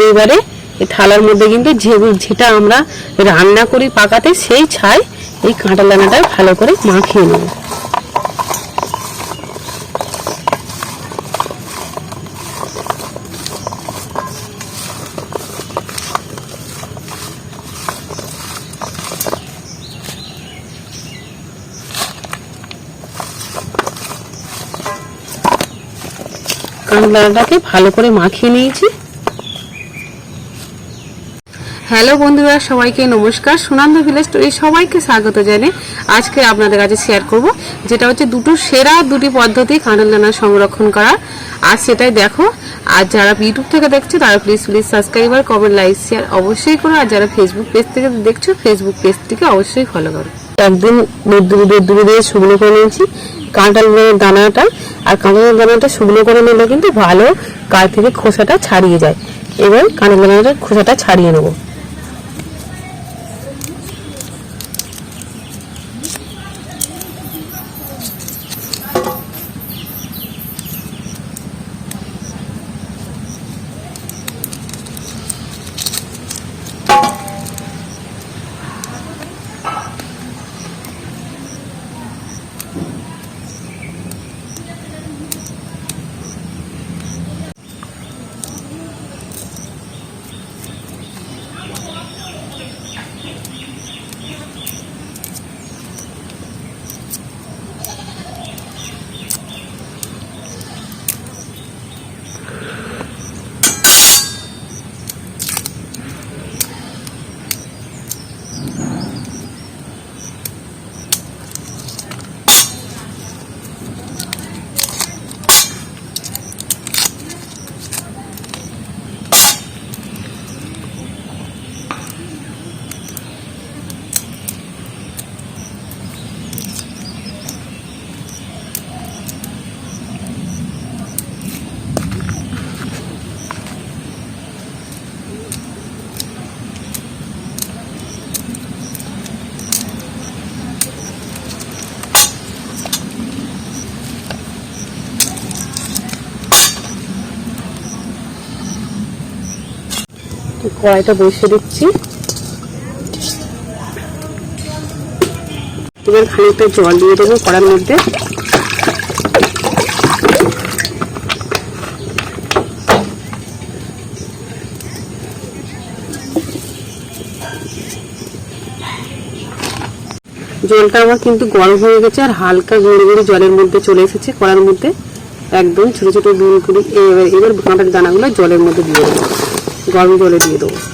এইবারে থালার মধ্যে কিন্তু যে যেটা আমরা রান্না করি পাকাতে, সেই ছাই এই কাঁটা দানাটা ভালো করে মাখিয়ে নেব। কাঁচলাটাকে ভালো করে মাখিয়ে নিয়েছি। হ্যালো বন্ধুরা, সবাইকে নমস্কার। সুনন্দ ভিলেজ স্টোরি সবাইকে স্বাগত জানে আজকে আপনাদের কাছে শেয়ার করব, যেটা হচ্ছে দুটো সেরা, দুটি পদ্ধতি কাঁঠাল দানা সংরক্ষণ করা আর সেটাই দেখো, আর যারা ইউটিউব থেকে দেখছ, তারা please please subscriber comment like share অবশ্যই করো। আর যারা ফেসবুক পেজ থেকে দেখছ ফেসবুক পেজটিকে অবশ্যই ফলো করো। একদিন রোদ্দুরে রোদ্দুরে দিয়ে শুকনো করে নিয়েছি কাঁঠাল দানাটা। আর কাঁঠালের দানাটা শুকনো করে নিলে কিন্তু ভালো গায়ে থেকে খোসাটা ছাড়িয়ে যায়। এবার কাঁঠাল দানাটা খোসাটা ছাড়িয়ে নেব। কড়াইটা বসিয়ে দিচ্ছি। এবার খানিকটা জল দিয়ে দেবো কড়ার মধ্যে। জলটা আমার কিন্তু গরম হয়ে গেছে আর হালকা গড়ি গড়ি জলের মধ্যে চলে এসেছে কড়ার মধ্যে। একদম ছোট ছোট গুঁড়ি গুঁড়ি, এবার এবার কাঁটার দানাগুলো জলের মধ্যে দিয়ে দেবো। গরম জলে দিয়ে দেবো।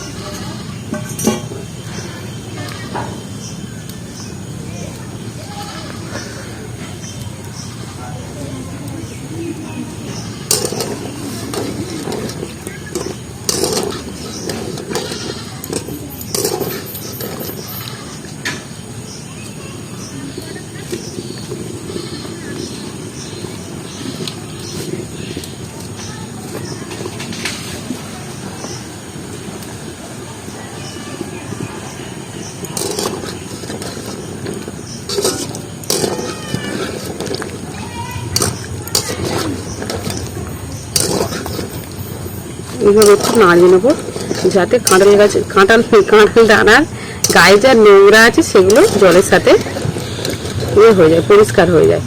এইভাবে একটু নাড়িয়ে নেব যাতে কাঁঠাল গাছ, কাঁঠাল কাঁঠাল দানার গায়ে যা নোংরা আছে সেগুলো জলের সাথে ইয়ে হয়ে যায়, পরিষ্কার হয়ে যায়।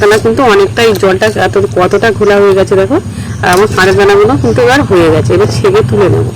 দানা কিন্তু অনেকটাই জলটা এত কতটা ঘোলা হয়ে গেছে দেখো, আর আমার কাঁঠাল দানাগুলো কিন্তু এবার হয়ে গেছে, এবার ছেঁকে তুলে নেব।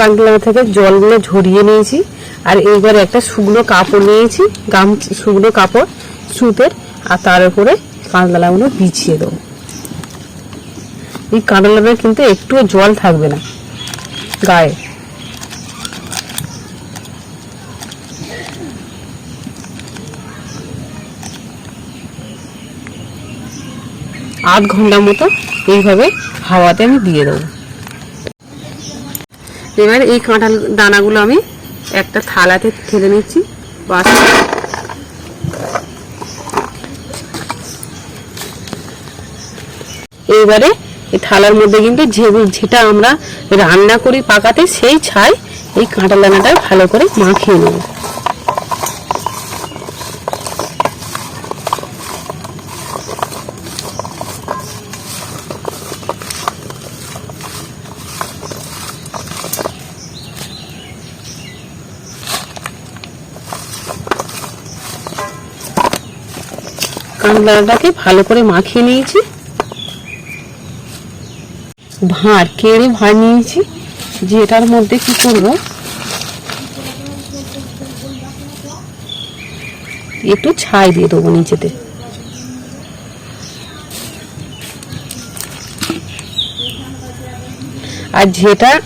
কান্ডলা থেকে জলগুলো ঝরিয়ে নিয়েছি। আর এইবার একটা শুকনো কাপড় নিয়েছি, গাম, শুকনো কাপড়, সুতের, আর তার উপরে কাঁচলাগুলো বিছিয়ে দেবো। এই কাঁচলাটা কিন্তু একটুও জল থাকবে না গায়ে। আধ ঘণ্টা মতো এইভাবে হাওয়াতে আমি দিয়ে দেবো। এবার এই কাঁঠাল দানাগুলো আমি একটা থালাতে ফেলে নিচ্ছি। বাস। এইবারে এই থালার মধ্যে কিন্তু যে যেটা আমরা রান্না করি পাকাতে, সেই ছাই এই কাঁঠাল দানাটা ভালো করে মাখিয়ে নেব। কাঁঠাল ভালো করে মাখিয়ে নিয়েছি। ভাঁড়, কেড়ে ভাঁড় নিয়েছি। যেটার মধ্যে কি করব? একটু ছাই দিয়ে দেবো নিচেতে। আর যেটা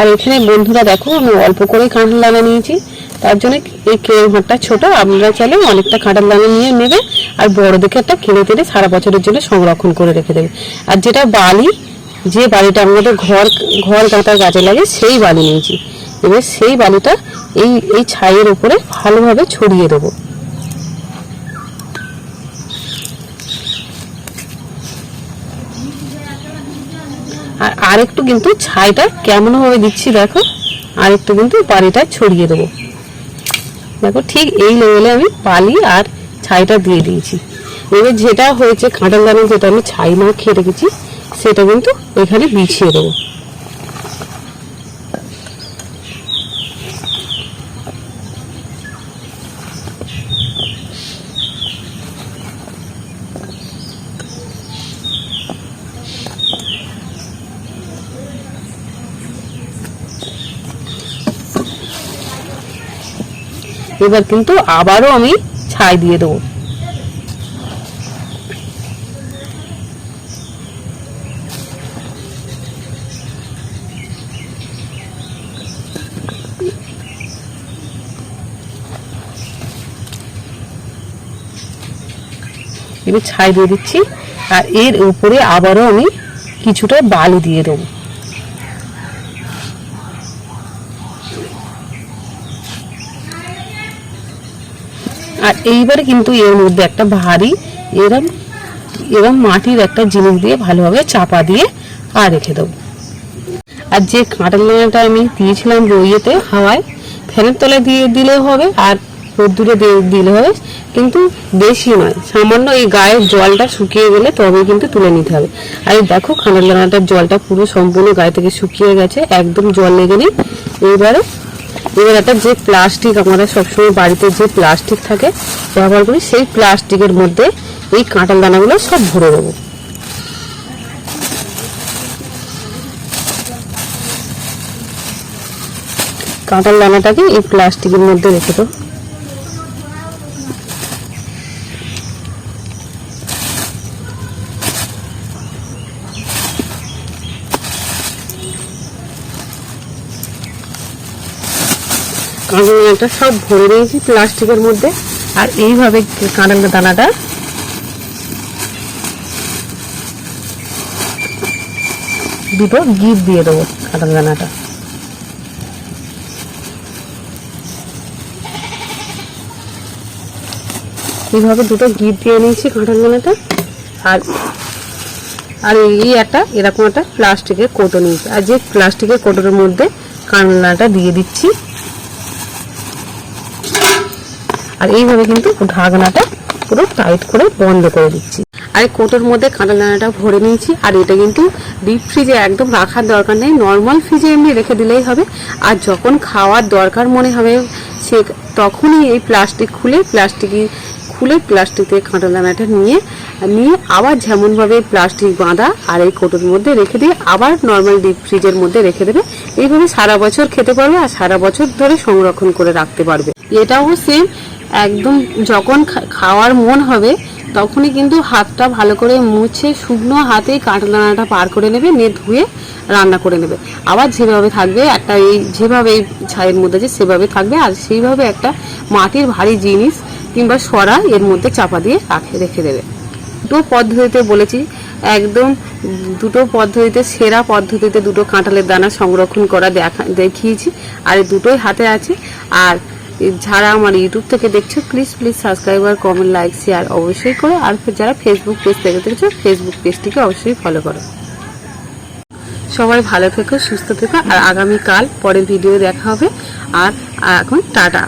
আর এখানে বন্ধুরা দেখো, আমি অল্প করে কাঁঠাল দানা নিয়েছি। তার জন্য এই কেড়ে ভাঁড়টা ছোট আপনারা চাইলে অনেকটা কাঁঠাল দানা নিয়ে নেবে। আর বড় দেখে একটা কিনে তেলে সারা বছরের জন্য সংরক্ষণ করে রেখে দেবে। আর যেটা বালি, যে বালিটা আমাদের ঘর ঘর গাঁথার গাছে লাগে, সেই বালি নিয়েছি। এবার সেই বালিটা এই এই ছাইয়ের উপরে ভালোভাবে ছড়িয়ে দেবো। আর আরেকটু কিন্তু ছাইটা কেমন ভাবে দিচ্ছি দেখো। আরেকটু কিন্তু পালিটা ছড়িয়ে দেবো। দেখো ঠিক এই লেভেলে আমি পালি আর ছাইটা দিয়ে দিয়েছি। এবার যেটা হয়েছে, কাঁঠাল দানা যেটা আমি ছাই মাখিয়ে রেখেছি, সেটা কিন্তু এখানে বিছিয়ে দেবো। এবার কিন্তু আবারও আমি ছাই দিয়ে দেবো। এবার ছাই দিয়ে দিচ্ছি, আর এর উপরে আবারও আমি কিছুটা বালি দিয়ে দেবো। আর এইবারে কিন্তু এর মধ্যে একটা ভারী এরম এরম মাটির একটা জিনিস দিয়ে ভালোভাবে চাপা দিয়ে আর রেখে দেবো। আর যে কাঁঠাল দানাটা আমি দিয়েছিলাম রইয়েতে হাওয়ায় ফ্যানের তলায় দিয়ে দিলেও হবে আর রোদ্দুরে দিলে হবে, কিন্তু বেশি নয়। সামান্য এই গায়ের জলটা শুকিয়ে গেলে তবে কিন্তু তুলে নিতে হবে। আর দেখো কাঁঠাল দানাটার জলটা পুরো সম্পূর্ণ গায়ে থেকে শুকিয়ে গেছে, একদম জল লেগে নেই। এইবারে এবার একটা যে প্লাস্টিক আমরা সবসময় বাড়িতে যে প্লাস্টিক থাকে, ব্যবহার করি, সেই প্লাস্টিকের মধ্যে এই কাঁটাল দানাগুলো সব ভরে দেবো। কাঁটাল দানাটাকে এই প্লাস্টিকের মধ্যে রেখে দেবো। দানাটা সব ভরে দিয়েছি প্লাস্টিকের মধ্যে। আর এইভাবে কাঁঠাল দানাটা। দুটো গিট দিয়ে দেবো কাঁঠাল দানাটা। এইভাবে দুটো গিট দিয়ে নিয়েছি কাঁঠাল দানাটা। আর আর এই একটা এরকম একটা প্লাস্টিকের কোটো নিয়েছি। আর যে প্লাস্টিকের কোটোর মধ্যে কাঁঠালটা দিয়ে দিচ্ছি। আর এইভাবে কিন্তু ঢাকনাটা পুরো টাইট করে বন্ধ করে দিচ্ছি। আর কোটোর মধ্যে কাঁটা দানাটা ভরে নিয়েছি, আর এটা কিন্তু ডিপ ফ্রিজে একদম রাখার দরকার নেই নর্মাল ফ্রিজে এমনি রেখে দিলেই হবে। আর যখন খাওয়ার দরকার মনে হবে, সে তখনই এই প্লাস্টিক খুলে প্লাস্টিকই খুলে প্লাস্টিক থেকে কাঁঠাল দানাটা নিয়ে নিয়ে আবার যেমনভাবে প্লাস্টিক বাঁধা আর এই কোটোর মধ্যে রেখে দিয়ে আবার নর্মাল ডিপ ফ্রিজের মধ্যে রেখে দেবে। এইভাবে সারা বছর খেতে পারবে আর সারা বছর ধরে সংরক্ষণ করে রাখতে পারবে। এটাও সেম একদম যখন খাওয়ার মন হবে, তখনই কিন্তু হাতটা ভালো করে মুছে শুকনো হাতেই কাঁঠাল দানাটা পার করে নেবে, নিয়ে ধুয়ে রান্না করে নেবে। আবার যেভাবে থাকবে, একটা এই যেভাবে ছাইয়ের মধ্যে যে সেভাবে থাকবে। আর সেইভাবে একটা মাটির ভারী জিনিস কিংবা সরা এর মধ্যে চাপা দিয়ে রাখে, রেখে দেবে। দুটো পদ্ধতিতে বলেছি, একদম দুটো পদ্ধতিতে, সেরা পদ্ধতিতে দুটো কাঁঠালের দানা সংরক্ষণ করা দেখা, দেখিয়েছি। আর দুটোই হাতে আছে। আর যারা আমার ইউটিউব থেকে দেখছ প্লিজ প্লিজ সাবস্ক্রাইব আর কমেন্ট লাইক শেয়ার অবশ্যই করো। আর যারা ফেসবুক পেজ থেকে দেখছ ফেসবুক পেজটিকে অবশ্যই ফলো করো। সবাই ভালো থেকো, সুস্থ থেকো। আর আগামীকাল পরের ভিডিও দেখা হবে। আর এখন টাটা।